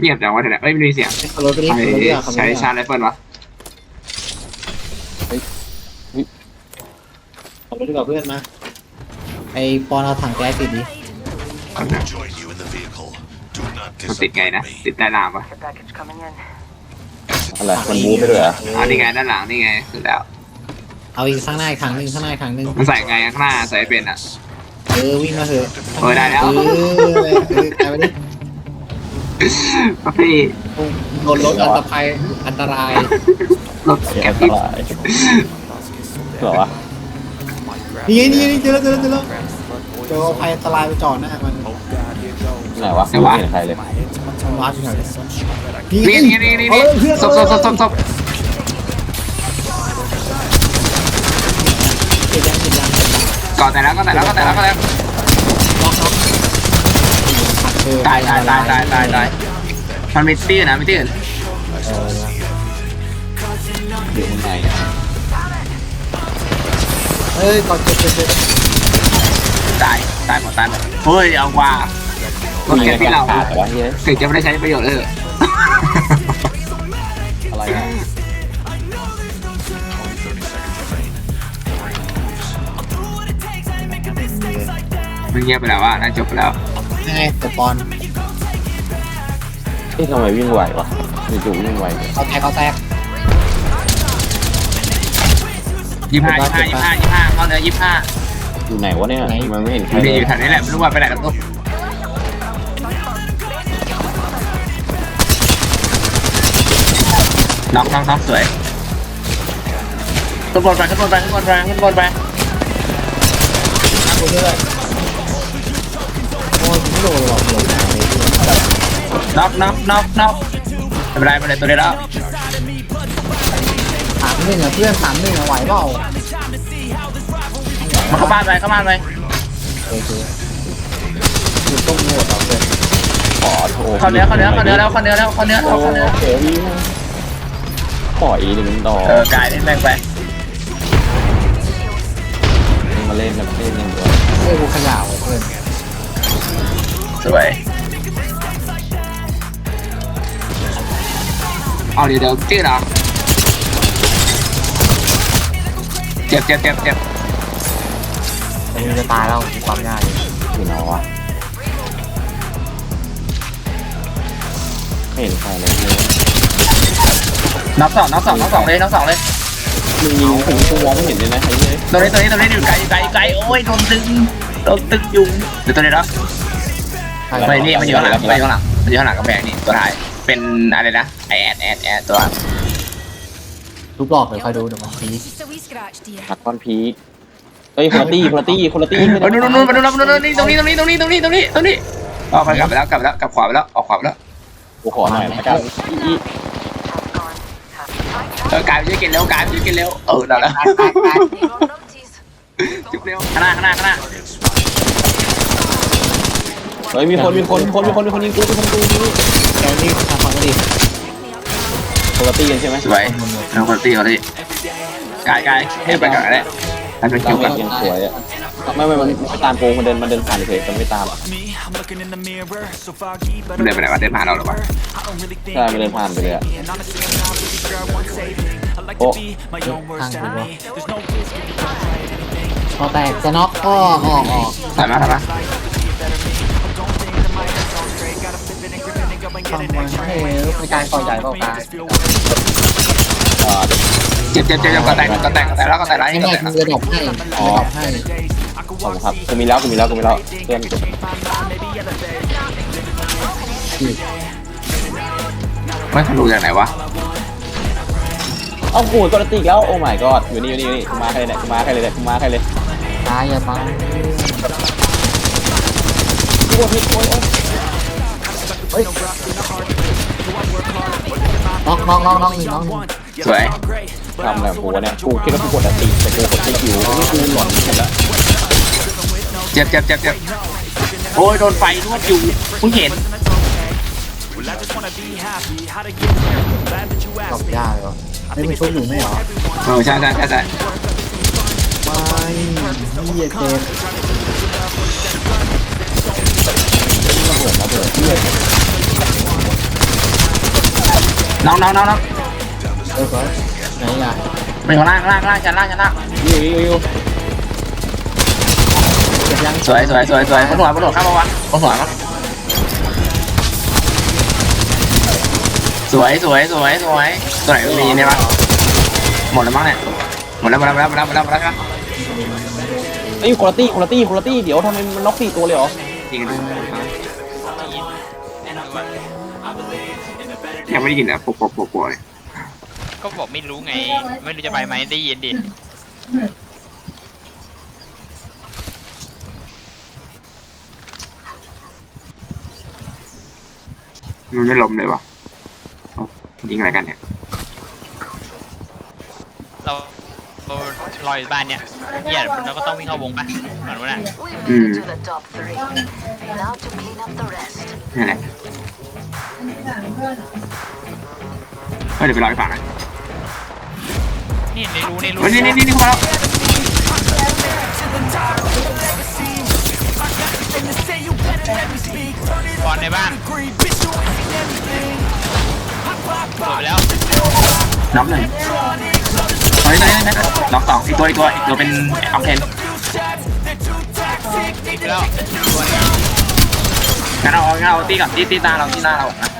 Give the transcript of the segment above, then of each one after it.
เงียบจังวะเดี๋ยวนะเอ้ยไม่มีเสียงขับรถไปดิใช้ขับรถเรือขับรถใช้เรือชาร์จไรเฟิลวะขับรถกับเพื่อนมาไอปอนเอาถังแก๊สติดดิเอาหน่อย Join you in the vehicle. Do not มันติดไงนะติดใต้น้ำปะ Package coming in. อะไรมันบู๊ไปด้วยเหรออ๋อนี่ไงด้านหลังนี่ไงคือแล้ว เอาอีกข้างหน้าอีกครั้งหนึ่งข้างหน้าอีกครั้งหนึ่งมันใส่ไงข้างหน้าใส่เป็นอะ เออวิ่งมาเถอะเออได้แล้ว เออเออกลายไปดิพี่โดนรถอันตรายอันตรายรถเสียแก็อับนตอีกรายเหรอวะนี่ไงนี่ไงนี่เจอแล้วเจอแล้วเจอแล้วเจอเอาภัยอันตรายไปจอดหน้ามันไหนวะไม่เห็นใครเลยมันวาร์ปอยู่ไหนนี่นี่นี่นี่เอานี่เลยเพื่อนศพศพศพศพศพเก็บยังเก็บยังก่อนแต่แล้วก็แต่แล้วก็แต่แล้วก็แล้ว ล็อกล็อกเออ ตายตายตายตายตายตายมันมีตี้นะมีตี้อื่นอยู่ข้างในเอ้ยก่อนเจ็บเจ็บเจ็บตายตายหมดตายหมดเฮ้ยเอาว่ารถเก็บที่เราขาดแต่ว่าเฮ้ยถึงจะไม่ได้ใช้ประโยชน์เอออะไรนะมันเงียบไปแล้วว่าน่าจบไปแล้ว ยังไงตัวปอนเฮ้ยทำไมวิ่งไววะจู่ๆวิ่งไวเอาแตกเอาแตกยี่ห้ายี่ห้ายี่ห้ายี่ห้าเข้าเนื้อยี่ห้าอยู่ไหนวะเนี่ยทำไมไม่เห็นใครมันเลมีอยยู่แถวนี้แหละไม่รู้ว่าไปไหนกันตุ๊กน็อกน็อกน็อกสวยขึ้นบนไปขึ้นบนไปขึ้นบนไปขึ้นบนไปเอาเรื่อย น็อกน็อกน็อกน็อกไม่เป็นไรไม่เป็นไรตัวเดียวแล้วถามหนึ่งอะเพื่อนถามหนึ่งอะไหวเปล่ามาเข้าบ้านไปเข้าบ้านไปโอเคคือต้มโหดเอาเพื่อนขอโทรเข้าเนื้อเข้าเนื้อเข้าเนื้อแล้วเข้าเนื้อแล้วเข้าเนื้อโอ้เข้าเนื้อโหวิ่งปล่อยดิมันดอเออกายเล่นแม่งไปมาเล่นกันเล่นกันด้วยเพื่อนกูขยาวเพื่อนสวย เอาเดี๋ยวเดี๋ยวจืดเหรอเจ็บเจ็บเจ็บเจ็บแต่มึงจะตายแล้วความยากอยู่ไหนวะไม่เห็นใครเลยนับสองนับสองนับสองเลยนับสองเลยมึงยิงผมกูมองไม่เห็นเลยนะไอ้เนี่ยตัวนี้ตัวนี้ตัวนี้อยู่ไกลอยู่ไกลอยู่ไกลโอ้ยโดนตึงโดนตึงยุงเดี๋ยวตัวนี้แล้วไม่นี่มันอยู่ข้างหลังมันอยู่ข้างหลังมันอยู่ข้างหลังกำแพงนี่ตัวท้ายเป็นอะไรนะ ไอแอดแอดแอดตัวทุบหลอกเลยคอยดูเดี๋ยวมันพี Just a wee scratch, dear. หักก้อนพีคเฮ้ยคนละตี้คนละตี้คนละตี้เออนู่นนู่นมาดูมาดูนี่ตรงนี้ตรงนี้ตรงนี้ตรงนี้ตรงนี้ตรงนี้ออกไปกลับไปแล้วกลับไปแล้วกลับขวาไปแล้วออกขวาไปแล้วกูขอหน่อยละกันอีเออกายไปช่วยกินเร็วกายไปช่วยกินเร็วเออนั่นแหละ Need on numpties. จุบเร็วข้างหน้าข้างหน้าข้างหน้าเฮ้ยมีคนมีคนคนมีคนมีคนยิงกูมีคนยิงกูแกนี่ทำความดี คนละตี้กันใช่ไหมสวยเอาคนตีเขาดิกายกายให้ไปก่อนก็ได้ให้ไปตาคิมวไปกันยังสวยอะไม่ไม่มันไม่ตามโกงมันเดินมันเดินผ่านเฉยมันไม่ตามอะ me. I'm looking in the mirror, so foggy, but เดินไปไหนวะเดินผ่านเราหรอวะ I don't really think ใช่มันเดินผ่านไปเลยอะ And honestly, I'm not really sure I want saving. I like Oh. to be my own worst Hang on. enemy. There's no risk if you don't try anything. พอแตกจะน็อกอ้อออกออกถอยมาถอยมา Don't think that my head's on straight. Gotta flip it and grip it and go and ฟัง get มัน an ให้ X-ray. ในการก่อใหญ่เปล่ากาย Just feel what เอ่อเจ็บเจ็บเจ็บก็แตกก็แตกก็แตกแล้วก็แตกแล้วไม่ก็ไม่แตกกูจะดรอปให้ดรอปให้ขอบคุณครับกูมีแล้วกูมีแล้วกูมีแล้วเพื่อนไม่ทะลุจากไหนวะเอ้าโหกดติกแล้ว โอ้ my god อยู่นี่อยู่นี่อยู่นี่กูมาใครเนี่ยกูมาใครเลยเนี่ยกูมาใครเลยตายอย่าตายกูโดนพิษโอ้ยโอ้ยน็อกน็อกน็อกน็อกหนึ่งน็อกหนึ่ง สวยทำแบบกูวะเนี่ยกูคิดว่ากูกดติแต่กูกดติคิวนี่กูหลอนหมดแล้วเจ็บเจ็บเจ็บเจ็บโอ้ยโดนไฟนวดอยู่เพิ่งเห็น Well, I just wanna be happy. How to get there? Glad that you ดรอ asked ป me. ยากเลยวะไม่มีชุบอยู่ไม่เหรอเออใช่ใช่ใช่ใช่ไม่เหี้ยเจ็บระเบิดระเบิดเพื่อนน้องน้องน้องน้อง เออสวยไหนอะไปข้างล่างข้างล่างข้างล่างชั้นล่างชั้นล่างอยู่อยู่อยู่เก็บยังสวยสวยสวยสวยบนหัวบนหัวข้ามมาวะบนหัวมั้งสวยสวยสวยสวยตัวไหนมีเนี่ยปะหมดแล้วมั้งเนี่ยหมดแล้วหมดแล้วหมดแล้วหมดแล้วหมดแล้วหมดแล้วไอ้ยคุณตี้คุณตี้คุณตี้เดี๋ยวทำไมมันน็อกสี่ตัวเลยเหรอจริงยังไม่ได้ยินอะปกปกปกปกเลย ก็บอกไม่รู้ไง ไม่รู้จะไปไหมได้ยินดิมันไม่ลมเลยวะเอายิงอะไรกันเนี่ย เราเรารออยู่บ้านเนี่ยเฮียเราก็ต้องวิ่งเข้าวงปะเหมือนว่าน่ะ We made it to the top three. Now to clean up the rest. นี่นแหละเฮ้ยเดี๋ยวไปรอให้ฟังนะ นี่ในรู้ในรู้เฮ้ยนี่นี่นี่นี่เข้ามาแล้วบอลในบ้านจบไปแล้วน็อกหนึ่งเฮ้ยไหนไหนไหนน็อกสองอีกตัวอีกตัวอีกตัวเป็นออฟเทนจบไปแล้วงั้นเอางั้นเอาตีกับตีตีตาเราตีตาเรานะ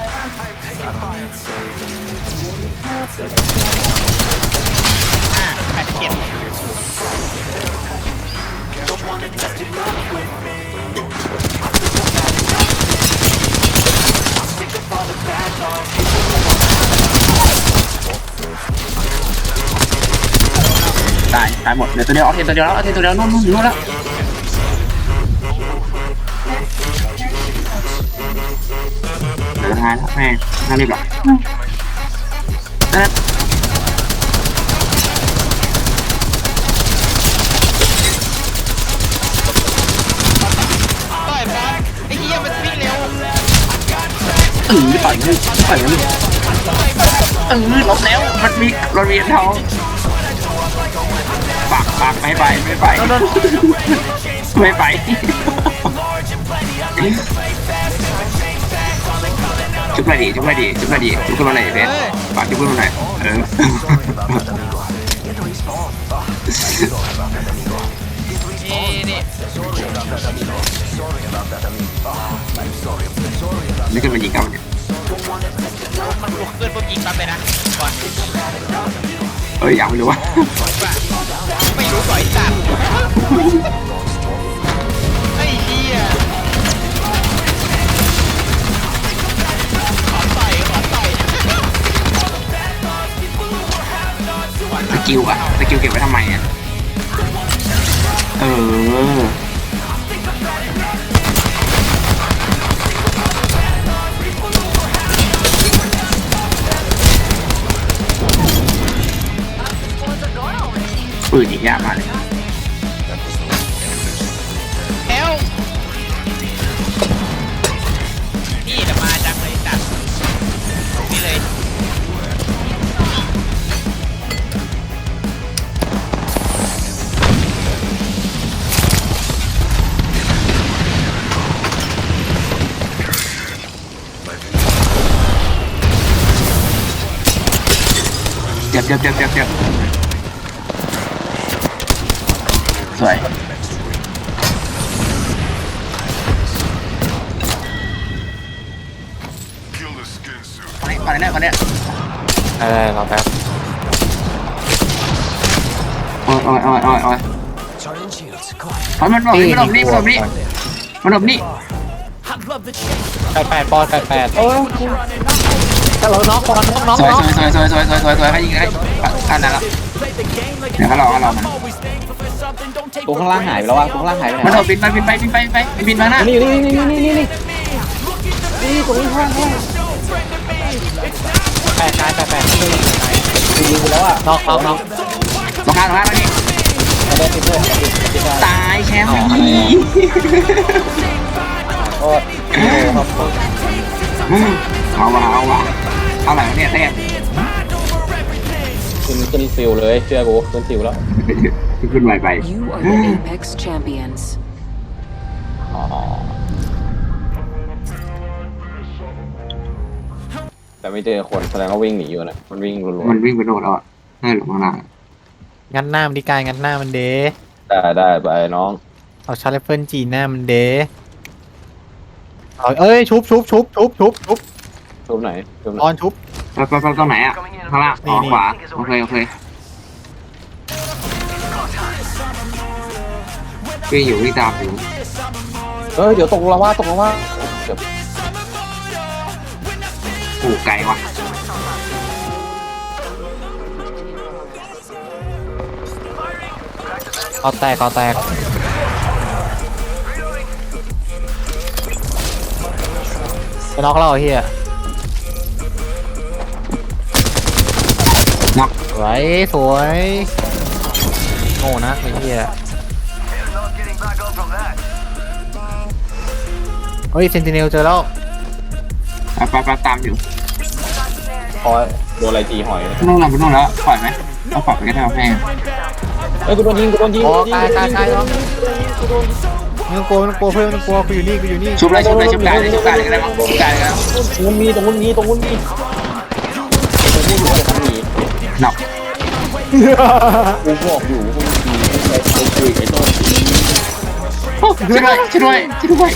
ายตายหมดเหลือตัวเดียวออฟเทนตัวเดียวแล้วออฟเทนตัวเดียวนู่นนู่นอยู่นู่นแล้วเหลือท้ายแล้วแม่งน่ารีบหรอต่อยบอลไอ้เหี้ยมันวิ่งเร็วเออต่อยมือต่อยมือเออลบแล้วมันมีมันมีเท้า ปากปากไม่ไปไม่ไปไม่ไปชุบมาดิชุบมาดิชุบมาดิชุบขึ้นมาหน่อยเบสปากชุบขึ้นมาหน่อยเออนี่นี่นี่ขึ้นมายิงกันเนี่ยมันลุกขึ้นปุ๊บยิงปั๊บเลยนะบอล เอ้ยอยากไม่รู้ว่าว่าไม่รู้ต่อยสัตว์ไอ้เหี้ยขอต่อยขอต่อยสกิลอะสกิลเก็บไว้ทำไมอะเออ ปืนอีกยากมากเลย แน่ยคนเนี้ยอะไรรอแป๊บโอ้ยโอ้ยโอ้ยโอ้ยโอ้ยมันมันหลบนี่มันหลบนี่มันหลบนี่มันหลบนี่แปดแปดปอนแปดแปดโอ้ยถ้าเราน็อกปอนน็อกน็อกสวยน็อกสอยสอยสอยสอยสอยสอยให้ยิงให้อันนั้นละเดี๋ยวเขาหลอกเขาหลอกมันกูข้างล่างหายไปแล้วว่ะกูข้างล่างหายไปไหนมันหลบบินไปบินไปบินไปบินไปบินมาหน้านี่นี่นี่นี่นี่นี่นี่ตรงนี้ข้างล่าง แปดตายแปดแปดยิงไปแล้วอะน็อกน็อกน็อกตรงกางตรงกางแล้วนี่ไม่ได้ติดด้วยติดได้ตายแชมป์โอ้ครับเอาว่ะเอาว่ะเอาไหนเนี่ยเต้มขึ้นขึ้นซิลเลยเชื่อกูขึ้นซิลแล้ว ขึ้นไวไป You are the Apex champions. แต่ไม่เจอคนแสดงว่าวิ่งหนีอยู่นะมันวิ่งรัวมันวิ่งไปโดดแล้วอะน่าหลงข้างหน้างัดหน้ามันดีกายงัดหน้ามันเดๆได้ได้ไปน้องเอาชาร์ลเฟิลจีหน้ามันเดเอาเอ้ยชุบชุบชุบชุบชุบชุบชุบไหนชุบไหนออนชุบไปไปไปตรงไหนอะ ข้างล่างอ๋อนี่ ขวา โอเค โอเควิ่งอยู่วิ่งตามอยู่เออเดี๋ยวตกละว่าตกละว่าเดี๋ยวโอ้ ไกลว่ะคอแตกคอแตกจะน็อกเราไอ้เฮียน็อกสวยสวยโง่นะไอ้เฮียเฮ้ยเซนติเนลเจอแล้วไปไปไปตามอยู่ คอยโดนอะไรตีหอยเลยนู่นแล้วไปนู่นแล้วปล่อยไหมเราปล่อยไปก็ได้เอาแพงเอ้ยกูโดนยิงกูโดนยิงโอ้กูโดนยิงตายตายตายเนาะไม่ต้องกลัวไม่ต้องกลัวเพื่อนไม่ต้องกลัวกูอยู่นี่กูอยู่นี่ชุบเลยชุบเลยชุบกายเลยชุบกายเลยก็ได้มั้งชุบกายเลยก็ได้ตรงนู้นมีตรงนู้นมีตรงนู้นมีไอ้ตรงนู้นอยู่ตรงนี้น็อกกูบอกอยู่กูมีไอ้ไอ้คุยไอ้โต้นโอ้ช่วยด้วยช่วยด้วยช่วยด้วย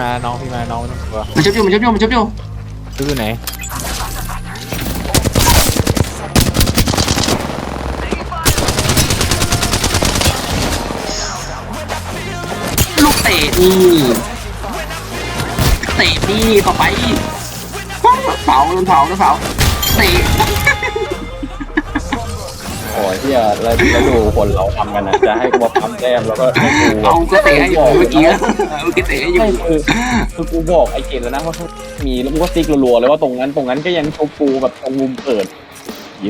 มาน้องพี่มาน้องไม่ต้องกลัวมันชุบอยู่มันชุบอยู่มันชุบอยู่ดูอยู่ไหนลูกเตะนี่เตะนี่ต่อไปเผาโดนเผาโดนเผาเตะโอ้ยเฮียแล้วแล้วดูคนเราทำกันนะจะให้กูมาปั๊มแต้มแล้วก็ให้กูเอาก็เตะให้อยู่เมื่อกี้เมื่อกี้เตะให้อยู่ไม่คือคือกูบอกไอ้เกณฑ์แล้วนะว่ามีแล้วกูก็ติ๊กรัวๆเลยว่าตรงนั้นตรงนั้นก็ยังชกกูแบบตรงมุมเปิด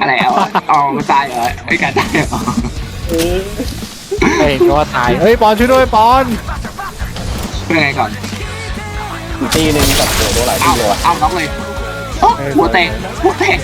อะไรเอาเอามาตายเหรอไอ้การตายเหรอเออเฮ้ยก็ตายเฮ้ยปอนช่วยด้วยปอนเป็นไงก่อนอีกตีหนึงแบบโหโดนหลายเอาทีเลยว่ะเอาน้องเลยโอ้หัวแตกหัวแตก